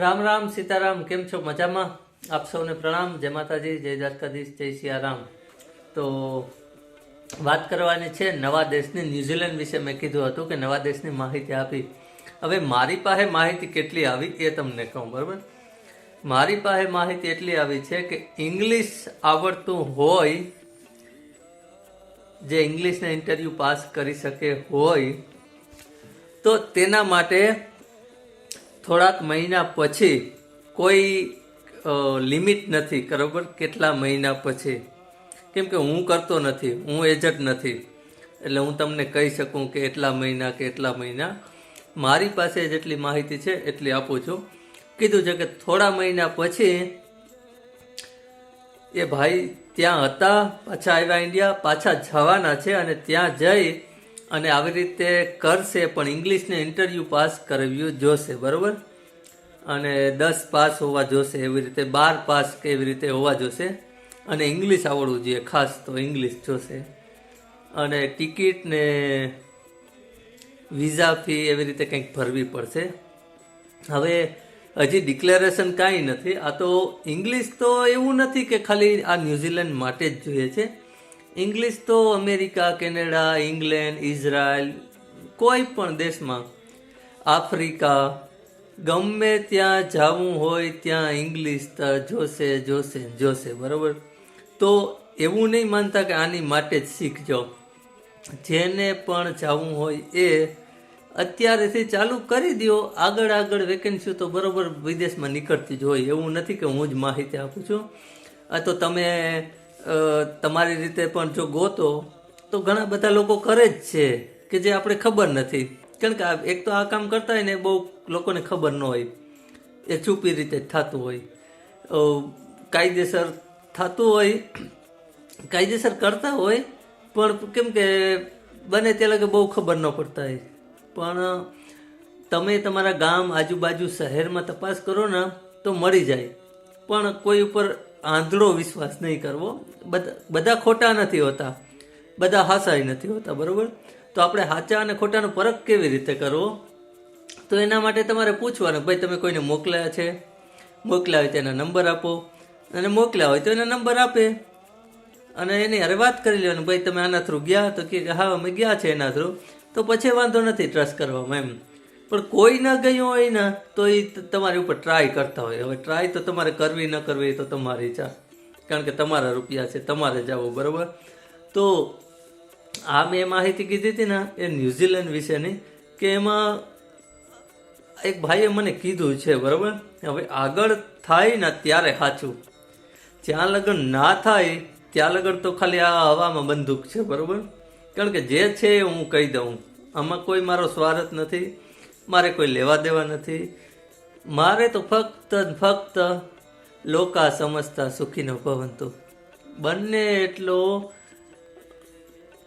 રામ રામ સીતારામ, કેમ છો? મજામાં? આપ સૌને પ્રણામ. જય માતાજી, જય દ્વારકાધીશ, જય સિયારામ. તો વાત કરવાની છે નવા દેશની ન્યુઝીલેન્ડ વિશે મેં કીધું હતું કે નવા દેશની માહિતી આપી. હવે મારી પાસે માહિતી કેટલી આવી એ તમને કહું, બરાબર? મારી પાસે માહિતી એટલી આવી છે કે ઇંગ્લિશ આવડતું હોય, જે ઇંગ્લિશને ઇન્ટરવ્યૂ પાસ કરી શકે હોય, તો તેના માટે થોડાક મહિના પછી કોઈ લિમિટ નથી બરાબર કેટલા મહિના પછી? કેમ કે હું કરતો નથી, હું એજન્ટ નથી. એટલે હું તમને કહી શકું કે એટલા મહિના કે એટલા મહિના. મારી પાસે જેટલી માહિતી છે, એટલી આપું છું. કીધું છે કે થોડા મહિના પછી એ ભાઈ ત્યાં હતા, પાછા આવ્યા ઇન્ડિયા પાછા જવાના છે અને ત્યાં જઈ અને આવી રીતે કરશે પણ ઇંગ્લિશને ઇન્ટરવ્યૂ પાસ કરાવ્યું જોશે, બરાબર? અને દસ પાસ હોવા જોશે, એવી રીતે બાર પાસ કે એવી રીતે હોવા જોશે? અને ઇંગ્લિશ આવડવું જોઈએ, ખાસ તો ઇંગ્લિશ જોશે. અને ટિકિટ ને વિઝા ફી એવી રીતે કંઈક ભરવી પડશે. હવે હજી ડિક્લેરેશન કાંઈ નથી, આ તો ઇંગ્લિશ તો એવું નથી કે ખાલી આ ન્યૂઝીલેન્ડ માટે જ જોઈએ છે. ઇંગ્લિશ તો અમેરિકા, કેનેડા, ઇંગ્લેન્ડ, ઇઝરાયલ, કોઈ પણ દેશમાં. આફ્રિકા, ગમે ત્યાં જવું હોય ત્યાં ઇંગ્લિશ જોશે જોશે જોશે, બરાબર? તો એવું નહીં માનતા કે આની માટે જ શીખજો. જેને પણ જવું હોય એ અત્યારેથી ચાલુ કરી દો આગળ આગળ વેકેન્સી તો બરાબર વિદેશમાં નીકળતી જ હોય. એવું નથી કે હું જ માહિતી આપું છું. આ તો તમે તમારી રીતે પણ જો ગોતો, તો ઘણા બધા લોકો કરે જ છે, કે જે આપણે ખબર નથી. કારણ કે એક તો આ કામ કરતા હોય ને બહુ લોકોને ખબર ન હોય. એ છુપી રીતે થતું હોય. કાયદેસર થતું હોય, કાયદેસર કરતા હોય, પણ કેમ કે બને તે લાગે બહુ ખબર ન પડતા હોય. પણ, તમે તમારા ગામ આજુબાજુ શહેરમાં તપાસ કરો ને, તો મળી જાય. પણ કોઈ ઉપર આંધળો વિશ્વાસ નહીં કરવો. બધા બધા ખોટા નથી હોતા. બધા હાસાઈ નથી હોતા, બરાબર? તો આપણે સાચા અને ખોટાનો ફરક કેવી રીતે કરવો? તો એના માટે તમારે પૂછવાનું, ભાઈ, તમે કોઈને મોકલ્યા છે? મોકલ્યા હોય તો એના નંબર આપો. અને મોકલ્યા હોય તો એના નંબર આપે. અને એની હારે વાત કરી લેવાની, ભાઈ, તમે આના થ્રુ ગયા? તો કે, હા, અમે ગયા છે એના થ્રુ તો પછી વાંધો નથી ટ્રસ્ટ કરવામાં એમ. પણ કોઈ ન ગયું હોય ને, તો એ તમારી ઉપર ટ્રાય કરતા હોય. હવે ટ્રાય તો તમારે કરવી ન કરવી તો તમારી ઈચ્છા. કારણ કે તમારા રૂપિયા છે, તમારે જવું, બરાબર? તો આ મેં માહિતી કીધી હતી ને, એ ન્યૂઝીલેન્ડ વિશેની, કે એમાં એક ભાઈએ મને કીધું છે, બરાબર? હવે આગળ થાય ને ત્યારે સાચું. જ્યાં લગન ના થાય, ત્યાં લગન તો ખાલી આ હવામાં બંદૂક છે, બરાબર? કારણ કે જે છે એ હું કહી દઉં. આમાં કોઈ મારો સ્વાર્થ નથી. મારે કોઈ લેવા દેવા નથી. મારે તો ફક્ત ફક્ત લોકા સમજતા સુખીનો ભવંતુ બંને એટલો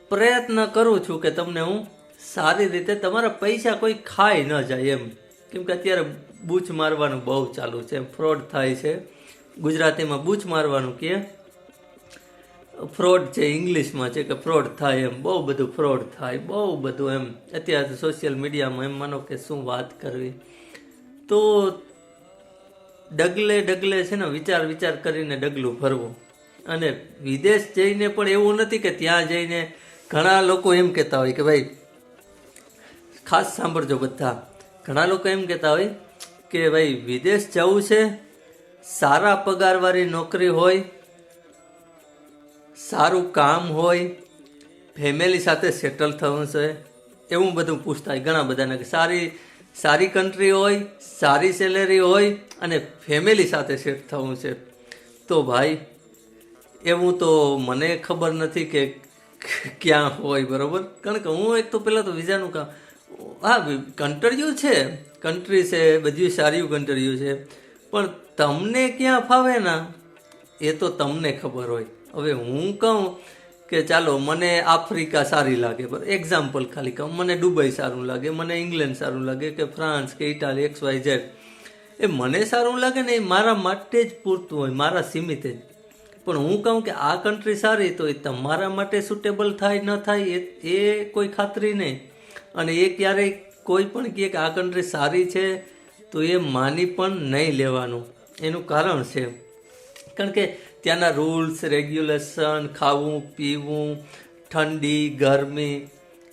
પ્રયત્ન કરું છું કે તમને હું સારી રીતે તમારા પૈસા કોઈ ખાઈ ન જાય એમ. કેમ કે અત્યારે બૂચ મારવાનું બહુ ચાલુ છે ફ્રોડ થાય છે. ગુજરાતીમાં બૂચ મારવાનું કે ફ્રોડ છે, ઇંગ્લિશમાં છે કે ફ્રોડ થાય એમ, બહુ બધું ફ્રોડ થાય, બહુ બધું એમ. અત્યારે સોશિયલ મીડિયામાં એમ માનો કે શું વાત કરવી. તો ડગલે ડગલે છે ને વિચાર વિચાર કરીને ડગલું ભરવું. અને વિદેશ જઈને પણ એવું નથી કે ત્યાં જઈને ઘણા લોકો એમ કહેતા હોય કે ભાઈ, ખાસ સાંભળજો બધા. ઘણા લોકો એમ કહેતા હોય કે ભાઈ, વિદેશ જવું છે, સારા પગારવાળી નોકરી હોય સારું કામ હોય ફેમિલી સાથે સેટલ થવું છે, એવું બધું પૂછતા હોય ઘણા બધાને કે સારી સારી કન્ટ્રી હોય, સારી સેલેરી હોય અને ફેમિલી સાથે સેટ થવું છે. તો ભાઈ, એવું તો મને ખબર નથી કે ક્યાં હોય, બરાબર? કારણ કે હું એક તો પહેલાં તો વિઝાનું કામ, હા કન્ટ્રીઓ છે કન્ટ્રી છે, બધી સારી કન્ટ્રીઓ છે, પણ તમને ક્યાં ફાવે ના? એ તો તમને ખબર હોય. હવે હું કહું કે ચાલો, મને આફ્રિકા સારી લાગે. પર એક્ઝામ્પલ ખાલી કહું. મને દુબઈ સારું લાગે, મને ઇંગ્લેન્ડ સારું લાગે કે ફ્રાન્સ કે ઇટાલી, એક્સ, વાય, ઝેડ. એ મને સારું લાગે ને એ મારા માટે જ પૂરતું હોય, મારા સીમિત જ. પણ હું કહું કે આ કન્ટ્રી સારી તો એ તમારા માટે સુટેબલ થાય, ન થાય એ એ કોઈ ખાતરી નહીં. અને એ ક્યારેય કોઈ પણ કહે કે આ કન્ટ્રી સારી છે તો એ માની પણ નહીં લેવાનું. એનું કારણ છે. કારણ કે ત્યાંના રૂલ્સ રેગ્યુલેશન ખાવું, પીવું, ઠંડી, ગરમી,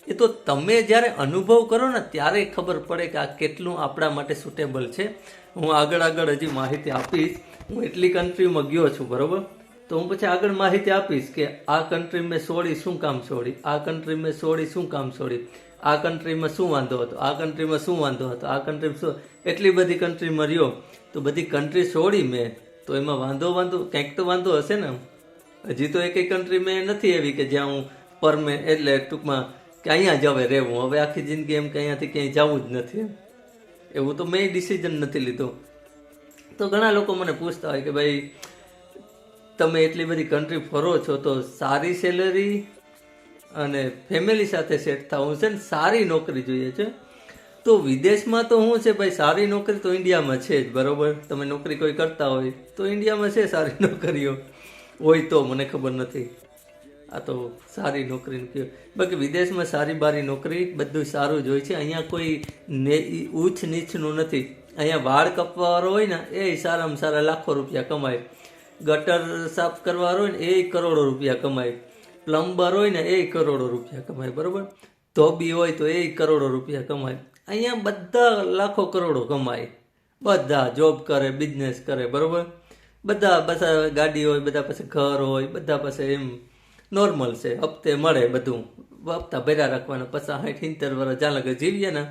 એ તો તમે જ્યારે અનુભવ કરો ને ત્યારે ખબર પડે કે આ કેટલું આપણા માટે સુટેબલ છે. હું આગળ આગળ હજી માહિતી આપીશ. હું એટલી કન્ટ્રીમાં ગયો છું, બરાબર? તો હું પછી આગળ માહિતી આપીશ કે આ કન્ટ્રી મેં છોડી શું કામ છોડી? આ કન્ટ્રી મેં છોડી શું કામ છોડી? આ કન્ટ્રીમાં શું વાંધો હતો? આ કન્ટ્રીમાં શું વાંધો હતો? આ કન્ટ્રી શું? એટલી બધી કન્ટ્રીમાં રહ્યો તો બધી કન્ટ્રી છોડી મેં. તો એમાં વાંધો વાંધો કંઈક તો વાંધો હશે ને હજી તો એક કન્ટ્રી મેં નથી એવી કે જ્યાં હું પરમે એટલે ટૂંકમાં કે અહીંયા જ હવે રહેવું. હવે આખી જિંદગી એમ કે અહીંયાથી ક્યાંય જવું જ નથી એમ. એવું તો મેં ડિસિઝન નથી લીધું. તો ઘણા લોકો મને પૂછતા હોય કે ભાઈ, તમે એટલી બધી કન્ટ્રી ફરો છો તો સારી સેલરી અને ફેમિલી સાથે સેટ થવું. છે ને સારી નોકરી જોઈએ છે. તો વિદેશમાં તો શું છે ભાઈ, સારી નોકરી તો ઇન્ડિયામાં છે જ, બરોબર? તમે નોકરી કોઈ કરતા હોય તો ઇન્ડિયામાં છે સારી નોકરીઓ. હોય તો, મને ખબર નથી. આ તો સારી નોકરી કહ્યું બાકી વિદેશમાં સારી બારી નોકરી, બધું સારું જ હોય છે. અહીંયા કોઈ ને ઊંચ નીચનું નથી. અહીંયા વાળ કપવાવાળો હોય ને, એ સારામાં સારા લાખો રૂપિયા કમાય. ગટર સાફ કરવાવાળો હોય ને, એ કરોડો રૂપિયા કમાય. પ્લમ્બર હોય ને, એ કરોડો રૂપિયા કમાય, બરાબર? ધોબી હોય તો એ કરોડો રૂપિયા કમાય. અહીંયા બધા લાખો કરોડો કમાય. બધા જોબ કરે બિઝનેસ કરે, બરોબર? બધા બધા ગાડી હોય, બધા પાસે ઘર હોય, બધા પાસે એમ નોર્મલ છે. હપ્તે મળે બધું. હપ્તા ભર્યા રાખવાના. પછી સાઠ, સિત્તેર વર્ષ જ્યાં જીવીએ ને,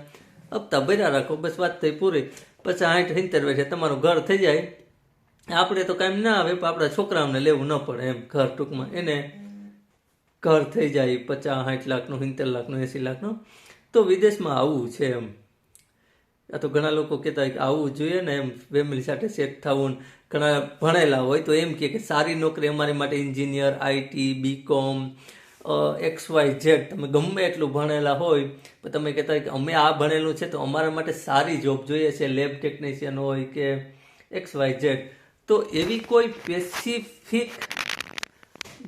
હપ્તા ભર્યા રાખો. બસ વાત થઈ પૂરી. પછી સાઠ, સિત્તેર વર્ષે તમારું ઘર થઈ જાય. આપણે તો કાંઈ ના આવે, પણ આપણા છોકરાઓને લેવું ન પડે એમ ઘર ટૂંકમાં. એને ઘર થઈ જાય. પચાસ, સાઠ લાખનું, સિત્તેર લાખનું, એંસી લાખનું. તો વિદેશમાં આવવું છે એમ. આ તો ઘણા લોકો કહેતા હોય કે આવવું જોઈએ ને એમ ફેમિલી સાથે સેટ થવું ઘણા ભણેલા હોય તો એમ કે સારી નોકરી અમારી માટે engineer IT BCom X Y Z તમે ગમે એટલું ભણેલા હોય, પણ તમે કહેતા હોય કે અમે આ ભણેલું છે તો અમારા માટે સારી જોબ જોઈએ છે લેબ ટેકનિશિયન હોય કે એક્સ વાય ઝેડ તો એવી કોઈ સ્પેસિફિક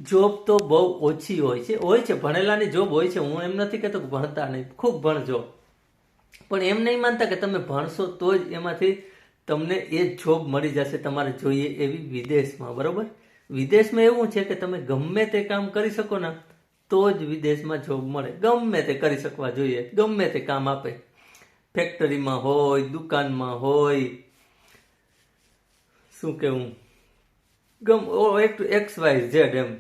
જોબ તો બહુ ઓછી હોય છે હોય છે, ભણેલાની જોબ હોય છે, હું એમ નથી કહેતો કે ભણતા નહીં, ખૂબ ભણજો પણ એમ નહીં માનતા કે તમે ભણશો તો જ એમાંથી તમને એ જોબ મળી જશે, તમારે જોઈએ એવી વિદેશમાં, બરોબર? વિદેશમાં એવું છે કે તમે ગમે તે કામ કરી શકો ને, તો જ વિદેશમાં જોબ મળે. ગમે તે કરી શકવા જોઈએ, ગમે તે કામ આપે. ફેક્ટરીમાં હોય, દુકાનમાં હોય, શું કેવું? ગમ એક્સ, વાય, ઝેડ એમ.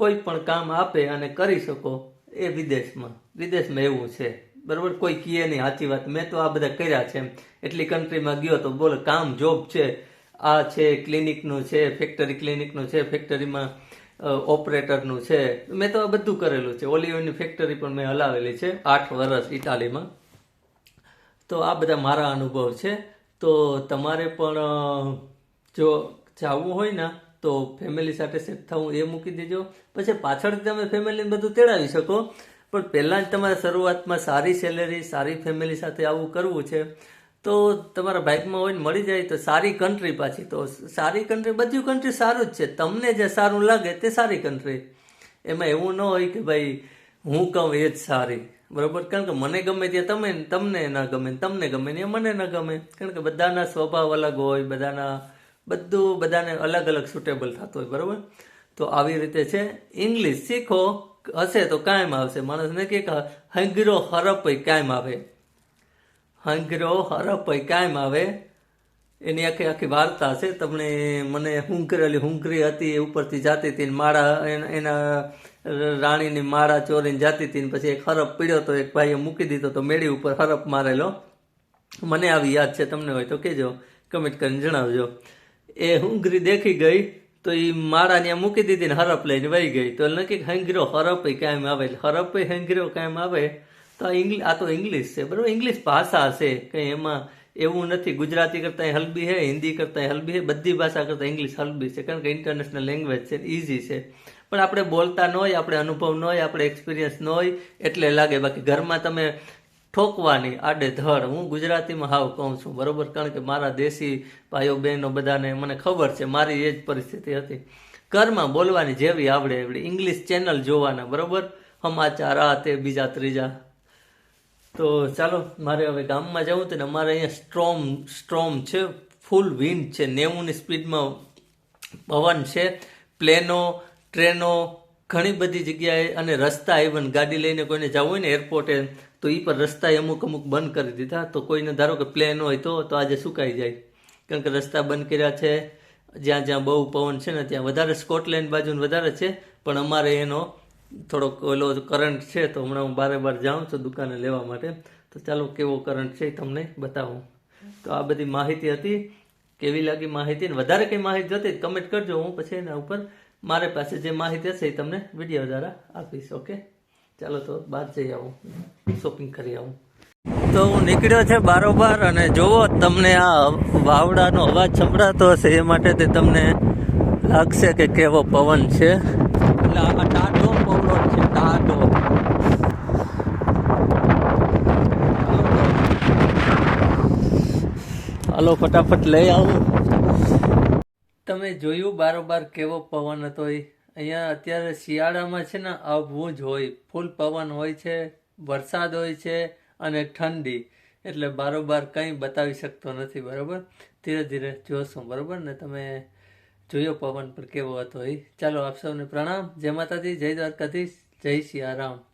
કોઈ પણ કામ આપે અને કરી શકો એ વિદેશમાં. વિદેશમાં એવું છે. બરાબર? કોઈ કીએ નહીં, સાચી વાત. મેં તો આ બધા કર્યા છે એટલી કન્ટ્રીમાં ગયો તો બોલો, કામ જોબ છે. આ છે ક્લિનિકનું છે ફેક્ટરી ક્લિનિકનું છે ફેક્ટરીમાં ઓપરેટરનું છે. મેં તો આ બધું કરેલું છે. ઓલિવની ફેક્ટરી પણ મેં હલાવેલી છે, આઠ વર્ષ ઇટાલીમાં. તો આ બધા મારા અનુભવ છે. તો તમારે પણ જો જવું હોય ને તો ફેમિલી સાથે સેટ થવું એ મૂકી દેજો. પછી પાછળથી તમે ફેમિલીને બધું તેડાવી શકો. પણ પહેલાં જ તમારે શરૂઆતમાં સારી સેલેરી સારી ફેમિલી સાથે આવું કરવું છે. તો તમારા બાઇકમાં હોય ને મળી જાય તો સારી કન્ટ્રી પાછી. તો સારી કન્ટ્રી બધી કન્ટ્રી સારું જ છે. તમને જે સારું લાગે તે સારી કન્ટ્રી એમાં એવું ન હોય કે ભાઈ, હું કહું એ જ સારી. બરાબર? કારણ કે મને ગમે તે તમે, તમને ના ગમે, તમને ગમે ને મને ના ગમે. કારણ કે બધાના સ્વભાવ અલગ હોય, બધાના બધું બધાને અલગ અલગ સુટેબલ થતું હોય, બરાબર? તો આવી રીતે છે. ઇંગ્લિશ શીખો, હશે તો કાયમ આવશે. માણસને કે હંગરો હરપ કાયમ આવે. હંગરો હરપ કાયમ આવે. એની આખી આખી વાર્તા છે. તમને મને હુંકરેલી હુંકરી હતી, એ ઉપરથી જાતી હતી માળા એના રાણીની માળા ચોરીને જાતી હતી પછી એક હરપ પીડ્યો તો એક ભાઈએ મૂકી દીધો તો મેળી ઉપર હરપ મારેલો. મને આવી યાદ છે, તમને હોય તો કહેજો. કમેન્ટ કરીને જણાવજો. એ હુંગરી દેખી ગઈ તો એ મારા ત્યાં મૂકી દીધી ને હરપ લઈને વહી ગઈ. તો નક્કી હંગીરો હરપ કાયમ આવે હરપ હંગીરો કાયમ આવે. તો ઇંગ્લિશ આ તો ઇંગ્લિશ છે, બરાબર? ઇંગ્લિશ ભાષા છે. કંઈ એમાં એવું નથી. ગુજરાતી કરતાં હલબી છે, હિન્દી કરતાં હલબી છે, બધી ભાષા કરતાં ઇંગ્લિશ હલબી છે, કારણ કે ઇન્ટરનેશનલ લેંગ્વેજ છે ઇઝી છે. પણ આપણે બોલતા ન હોય, આપણે અનુભવ ન હોય, આપણે એક્સપિરિયન્સ ન હોય, એટલે લાગે બાકી ઘરમાં તમે ઠોકવાની આડેધડ હું ગુજરાતીમાં હાવ કહું છું, બરોબર? કારણ કે મારા દેશી ભાઈઓ, બહેનો બધાને મને ખબર છે, મારી એ જ પરિસ્થિતિ હતી. ઘરમાં બોલવાની જેવી આવડે એવડી. ઇંગ્લિશ ચેનલ જોવાના, બરોબર? સમાચાર, આ તે, બીજા, ત્રીજા. તો ચાલો, મારે હવે ગામમાં જવું હતું ને, અમારે અહીંયા સ્ટ્રોમ સ્ટ્રોમ છે, ફૂલ વિન્ડ છે. નેવુંની સ્પીડમાં પવન છે, પ્લેનો, ટ્રેનો, ઘણી બધી જગ્યાએ અને રસ્તા ઇવન ગાડી લઈને કોઈને જવું હોય ને એરપોર્ટે તો એ પર રસ્તા અમુક અમુક બંધ કરી દીધા. તો કોઈને ધારો કે પ્લેન હોય તો તો આજે સુકાઈ જાય. કારણ કે રસ્તા બંધ કર્યા છે, જ્યાં જ્યાં બહુ પવન છે ને ત્યાં વધારે સ્કોટલેન્ડ બાજુ વધારે છે. પણ અમારે એનો થોડોક ઓલો કરંટ છે, તો હમણાં હું બારે બાર જાઉં છું દુકાને લેવા માટે. તો ચાલો કેવો કરંટ છે એ તમને બતાવું. તો આ બધી માહિતી હતી. કેવી લાગી માહિતી? વધારે કંઈ માહિતી હતી કમેન્ટ કરજો હું પછી એના ઉપર. મારે પાસે જે માહિતી હશે એ તમને વીડિયો દ્વારા આપીશ ઓકે ચાલો તો બહાર જઈ આવું. શોપિંગ કરી આવું. તો હું નીકળ્યો છે બારોબાર અને જોવો તમને આ વાવડાનો અવાજ સંભળાતો હશે એ માટે તે તમને લાગશે કે કેવો પવન છે. એટલે આ ટાઢો પવનો છે, ટાઢો. હાલો ફટાફટ લઈ આવું. તમે જોયું બારોબાર કેવો પવન હતો એ? અહીંયા અત્યારે શિયાળામાં છે ને આવું જ હોય, ફૂલ પવન હોય છે, વરસાદ હોય છે અને ઠંડી. એટલે બારોબાર કંઈ બતાવી શકતો નથી, બરાબર? ધીરે ધીરે જોશું, બરાબર? ને તમે જોયો પવન પર કેવો હતો એ. ચાલો, આપ સૌને પ્રણામ. જય માતાજી, જય દ્વારકાધીશ, જય સિયારામ